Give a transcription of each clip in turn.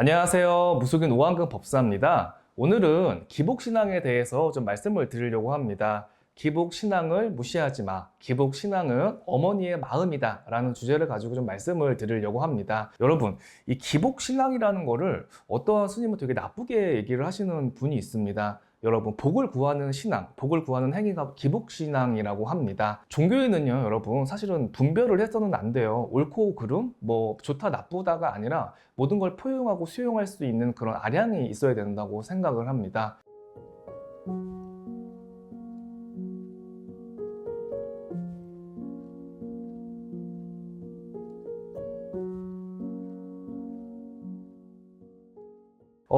안녕하세요. 무속인 오한근 법사입니다. 오늘은 기복신앙에 대해서 좀 말씀을 드리려고 합니다. 기복신앙을 무시하지 마. 기복신앙은 어머니의 마음이다. 라는 주제를 가지고 좀 말씀을 드리려고 합니다. 여러분, 이 기복신앙이라는 거를 어떠한 스님은 되게 나쁘게 얘기를 하시는 분이 있습니다. 여러분, 복을 구하는 신앙, 복을 구하는 행위가 기복신앙이라고 합니다. 종교에는요, 여러분, 사실은 분별을 해서는 안 돼요. 옳고 그름, 뭐, 좋다, 나쁘다가 아니라 모든 걸 포용하고 수용할 수 있는 그런 아량이 있어야 된다고 생각을 합니다.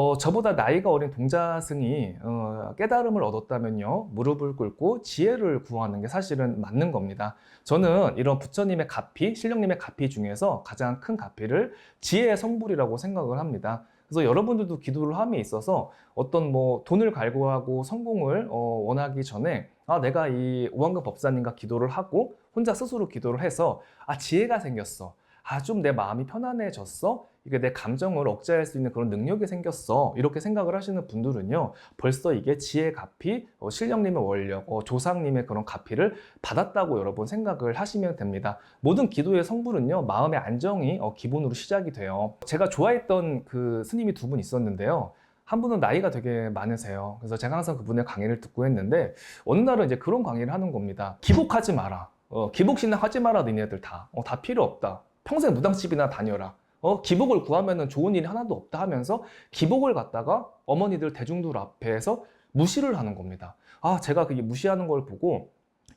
어, 저보다 나이가 어린 동자승이 어, 깨달음을 얻었다면요, 무릎을 꿇고 지혜를 구하는 게 사실은 맞는 겁니다. 저는 이런 부처님의 가피, 신령님의 가피 중에서 가장 큰 가피를 지혜의 성불이라고 생각을 합니다. 그래서 여러분들도 기도를 함에 있어서 어떤 뭐 돈을 갈구하고 성공을 어, 원하기 전에 아, 내가 이 오한급 법사님과 기도를 하고 혼자 스스로 기도를 해서 아, 지혜가 생겼어. 아, 좀 내 마음이 편안해졌어? 이게 내 감정을 억제할 수 있는 그런 능력이 생겼어. 이렇게 생각을 하시는 분들은요, 벌써 이게 지혜 가피, 어, 신령님의 원력, 어, 조상님의 그런 가피를 받았다고 여러분 생각을 하시면 됩니다. 모든 기도의 성불은요, 마음의 안정이 어, 기본으로 시작이 돼요. 제가 좋아했던 그 스님이 두 분 있었는데요. 한 분은 나이가 되게 많으세요. 그래서 제가 항상 그분의 강의를 듣고 했는데, 어느 날은 이제 그런 강의를 하는 겁니다. 기복하지 마라. 어, 기복 신앙 하지 마라, 니네들 다. 어, 다 필요 없다. 평생 무당집이나 다녀라. 어, 기복을 구하면은 좋은 일이 하나도 없다 하면서 기복을 갖다가 어머니들 대중들 앞에서 무시를 하는 겁니다. 아, 제가 그게 무시하는 걸 보고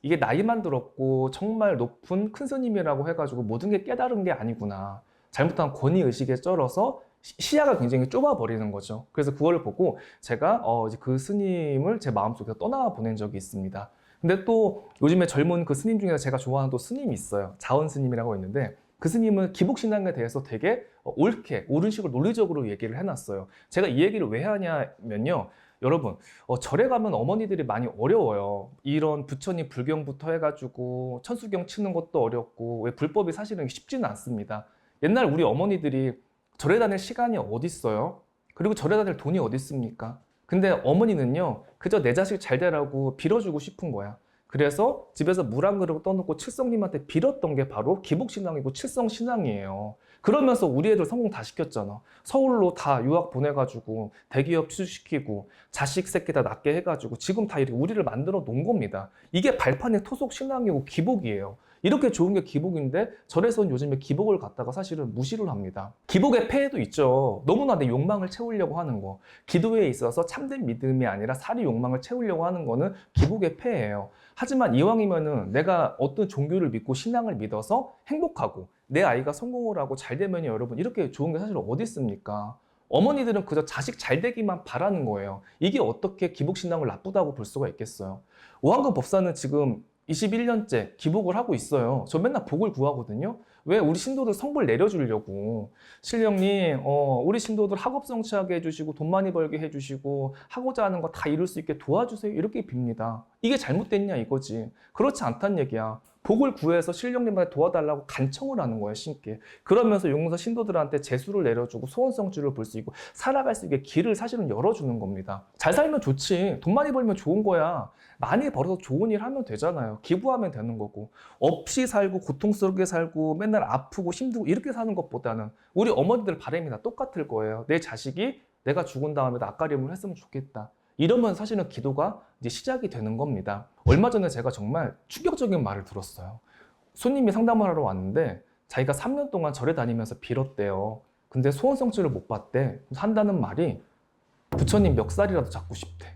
이게 나이만 들었고 정말 높은 큰 스님이라고 해가지고 모든 게 깨달은 게 아니구나. 잘못한 권위 의식에 쩔어서 시- 시야가 굉장히 좁아 버리는 거죠. 그래서 그걸 보고 제가 어, 이제 그 스님을 제 마음속에서 떠나 보낸 적이 있습니다. 근데 또 요즘에 젊은 그 스님 중에서 제가 좋아하는 또 스님이 있어요. 자원 스님이라고 있는데 그 스님은 기복신앙에 대해서 되게 어, 옳게, 옳은 식으로 논리적으로 얘기를 해놨어요. 제가 이 얘기를 왜 하냐면요. 여러분, 어, 절에 가면 어머니들이 많이 어려워요. 이런 부처님 불경부터 해가지고 천수경 치는 것도 어렵고, 왜 불법이 사실은 쉽지는 않습니다. 옛날 우리 어머니들이 절에 다닐 시간이 어딨어요? 그리고 절에 다닐 돈이 어딨습니까? 근데 어머니는요, 그저 내 자식 잘 되라고 빌어주고 싶은 거야. 그래서 집에서 물 한 그릇 떠놓고 칠성님한테 빌었던 게 바로 기복신앙이고 칠성신앙이에요. 그러면서 우리 애들 성공 다 시켰잖아. 서울로 다 유학 보내가지고 대기업 취직시키고 자식 새끼 다 낳게 해가지고 지금 다 이렇게 우리를 만들어 놓은 겁니다. 이게 발판의 토속 신앙이고 기복이에요. 이렇게 좋은 게 기복인데 절에서는 요즘에 기복을 갖다가 사실은 무시를 합니다. 기복의 폐해도 있죠. 너무나 내 욕망을 채우려고 하는 거. 기도에 있어서 참된 믿음이 아니라 살이 욕망을 채우려고 하는 거는 기복의 폐해예요. 하지만 이왕이면은 내가 어떤 종교를 믿고 신앙을 믿어서 행복하고 내 아이가 성공을 하고 잘 되면요 여러분 이렇게 좋은 게 사실 어디 있습니까? 어머니들은 그저 자식 잘 되기만 바라는 거예요. 이게 어떻게 기복신앙을 나쁘다고 볼 수가 있겠어요. 오한근 법사는 지금 21년째 기복을 하고 있어요. 저 맨날 복을 구하거든요. 왜 우리 신도들 성불 내려주려고 신령님, 어, 우리 신도들 학업 성취하게 해주시고 돈 많이 벌게 해주시고 하고자 하는 거 다 이룰 수 있게 도와주세요. 이렇게 빕니다. 이게 잘못됐냐 이거지. 그렇지 않단 얘기야. 복을 구해서 신령님한테 도와달라고 간청을 하는 거예요, 신께. 그러면서 용서 신도들한테 재수를 내려주고 소원성취를 볼 수 있고 살아갈 수 있게 길을 사실은 열어주는 겁니다. 잘 살면 좋지. 돈 많이 벌면 좋은 거야. 많이 벌어서 좋은 일 하면 되잖아요. 기부하면 되는 거고. 없이 살고 고통스럽게 살고 맨날 아프고 힘들고 이렇게 사는 것보다는 우리 어머니들 바람이 다 똑같을 거예요. 내 자식이 내가 죽은 다음에 낯가림을 했으면 좋겠다. 이러면 사실은 기도가 이제 시작이 되는 겁니다. 얼마 전에 제가 정말 충격적인 말을 들었어요. 손님이 상담을 하러 왔는데 자기가 3년 동안 절에 다니면서 빌었대요. 근데 소원 성취를 못 봤대. 한다는 말이 부처님 멱살이라도 잡고 싶대.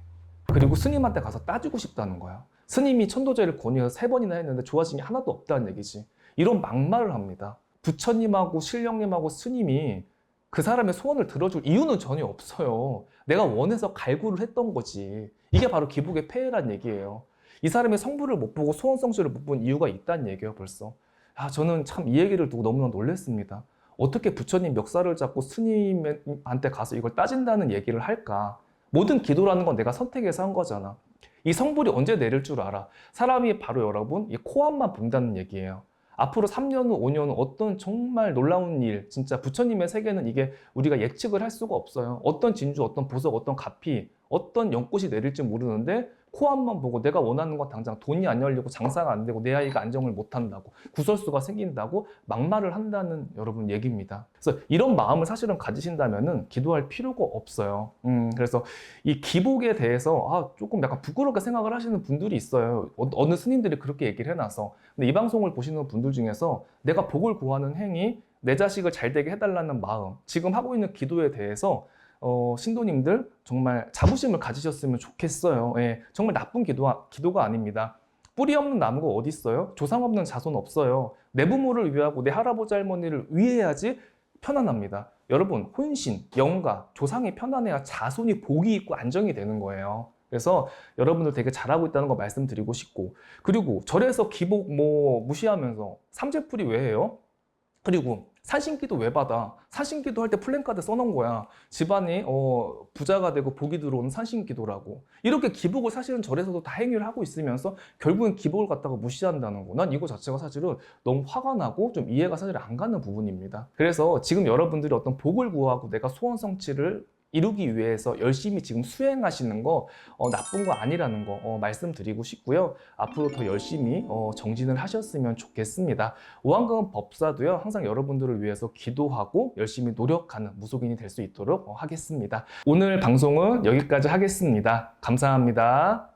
그리고 스님한테 가서 따지고 싶다는 거야. 스님이 천도제를 권유해서 세 번이나 했는데 좋아진 게 하나도 없다는 얘기지. 이런 막말을 합니다. 부처님하고 신령님하고 스님이 그 사람의 소원을 들어줄 이유는 전혀 없어요. 내가 원해서 갈구를 했던 거지. 이게 바로 기복의 폐해란 얘기예요. 이 사람의 성부를 못 보고 소원 성취를 못 본 이유가 있다는 얘기예요, 벌써. 아, 저는 참 이 얘기를 두고 너무나 놀랐습니다. 어떻게 부처님 멱살을 잡고 스님한테 가서 이걸 따진다는 얘기를 할까? 모든 기도라는 건 내가 선택해서 한 거잖아. 이 성불이 언제 내릴 줄 알아? 사람이 바로 여러분, 이 코앞만 본다는 얘기예요. 앞으로 3년 후, 5년 후 어떤 정말 놀라운 일, 진짜 부처님의 세계는 이게 우리가 예측을 할 수가 없어요. 어떤 진주, 어떤 보석, 어떤 가피, 어떤 연꽃이 내릴지 모르는데 코앞만 보고 내가 원하는 건 당장 돈이 안 열리고 장사가 안 되고 내 아이가 안정을 못 한다고 구설수가 생긴다고 막말을 한다는 여러분 얘기입니다. 그래서 이런 마음을 사실은 가지신다면은 기도할 필요가 없어요. 음, 그래서 이 기복에 대해서 아, 조금 약간 부끄럽게 생각을 하시는 분들이 있어요. 어, 어느 스님들이 그렇게 얘기를 해놔서. 근데 이 방송을 보시는 분들 중에서 내가 복을 구하는 행위, 내 자식을 잘 되게 해달라는 마음, 지금 하고 있는 기도에 대해서 어, 신도님들 정말 자부심을 가지셨으면 좋겠어요. 예, 정말 나쁜 기도, 기도가 아닙니다. 뿌리 없는 나무가 어디 있어요? 조상 없는 자손 없어요. 내 부모를 위하고 내 할아버지 할머니를 위해야지 편안합니다. 여러분 혼신, 영가, 조상이 편안해야 자손이 복이 있고 안정이 되는 거예요. 그래서 여러분들 되게 잘하고 있다는 거 말씀드리고 싶고 그리고 절에서 기복 뭐 무시하면서 삼재풀이 왜 해요? 그리고 산신기도 왜 받아? 산신기도 할 때 플랜카드 써놓은 거야. 집안이 어, 부자가 되고 복이 들어오는 산신기도라고. 이렇게 기복을 사실은 절에서도 다 행위를 하고 있으면서 결국엔 기복을 갖다가 무시한다는 거. 난 이거 자체가 사실은 너무 화가 나고 좀 이해가 사실 안 가는 부분입니다. 그래서 지금 여러분들이 어떤 복을 구하고 내가 소원 성취를 이루기 위해서 열심히 지금 수행하시는 거 어, 나쁜 거 아니라는 거 어, 말씀드리고 싶고요. 앞으로 더 열심히 어, 정진을 하셨으면 좋겠습니다. 오한금 법사도요 항상 여러분들을 위해서 기도하고 열심히 노력하는 무속인이 될 수 있도록 어, 하겠습니다. 오늘 방송은 여기까지 하겠습니다. 감사합니다.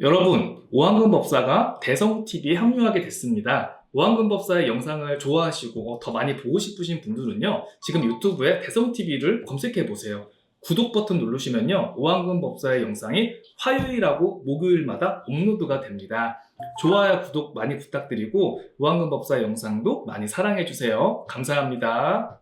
여러분, 오한금 법사가 대성TV에 합류하게 됐습니다. 오한금 법사의 영상을 좋아하시고 어, 더 많이 보고 싶으신 분들은요, 지금 유튜브에 대성TV를 검색해 보세요. 구독 버튼 누르시면요, 오한금 법사의 영상이 화요일하고 목요일마다 업로드가 됩니다. 좋아요, 구독 많이 부탁드리고, 오한금 법사의 영상도 많이 사랑해 주세요. 감사합니다.